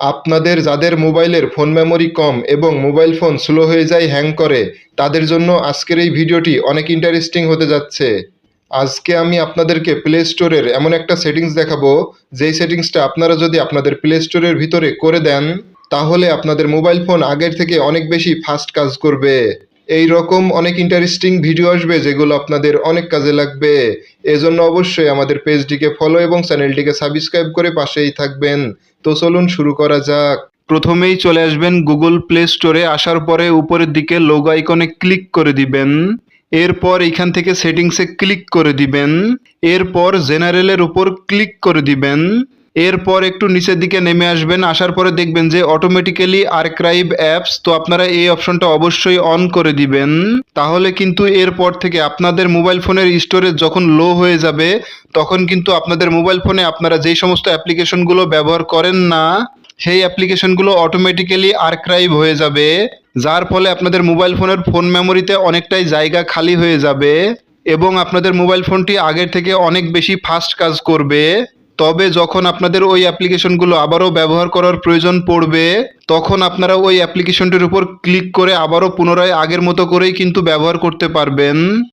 আপনাদের যাদের মোবাইলের ফোন মেমোরি কম এবং মোবাইল ফোন স্লো হয়ে যায় হ্যাং করে, তাদের জন্য আজকের এই ভিডিওটি অনেক ইন্টারেস্টিং হতে যাচ্ছে। আজকে আমি আপনাদেরকে প্লে স্টোরের এমন একটা সেটিংস দেখাবো, যেই সেটিংসটা আপনারা যদি আপনাদের প্লে স্টোরের ভিতরে করে দেন, তাহলে আপনাদের মোবাইল ফোন আগের থেকে অনেক বেশি ফাস্ট কাজ করবে। এই রকম অনেক ইন্টারেস্টিং ভিডিও আসবে যেগুলো আপনাদের অনেক কাজে লাগবে। এজন্য অবশ্যই আমাদের পেজটিকে ফলো এবং চ্যানেলটিকে সাবস্ক্রাইব করে পাশেই থাকবেন। তো চলুন শুরু করা যাক। প্রথমেই চলে আসবেন গুগল প্লে স্টোরে আসার পরে উপরের দিকে লোগো আইকনে ক্লিক করে দিবেন। এরপর এখান থেকে সেটিংসে ক্লিক করে দিবেন। এরপর জেনারেলের উপর ক্লিক করে দিবেন। এরপর একটু নিচের দিকে নেমে আসবেন। আসার পরে দেখবেন যে অটোমেটিক্যালি আর্কাইভ অ্যাপস তো আপনারা এই অপশনটা অবশ্যই অন করে দিবেন। তাহলে কিন্তু এরপর থেকে আপনাদের মোবাইল ফোনের স্টোরেজ যখন লো হয়ে যাবে, তখন কিন্তু আপনাদের মোবাইল ফোনে আপনারা যেই সমস্ত অ্যাপ্লিকেশনগুলো ব্যবহার করেন না, সেই অ্যাপ্লিকেশনগুলো অটোমেটিক্যালি আর্কাইভ হয়ে যাবে। যার ফলে আপনাদের মোবাইল ফোনের ফোন মেমোরিতে অনেকটাই জায়গা খালি হয়ে যাবে এবং আপনাদের মোবাইল ফোনটি আগের থেকে অনেক বেশি ফাস্ট কাজ করবে। তবে যখন আপনাদের ওই অ্যাপ্লিকেশনগুলো আবারও ব্যবহার করার প্রয়োজন পড়বে, তখন আপনারা ওই অ্যাপ্লিকেশনটির উপর ক্লিক করে আবারও পুনরায় আগের মতো করেই কিন্তু ব্যবহার করতে পারবেন।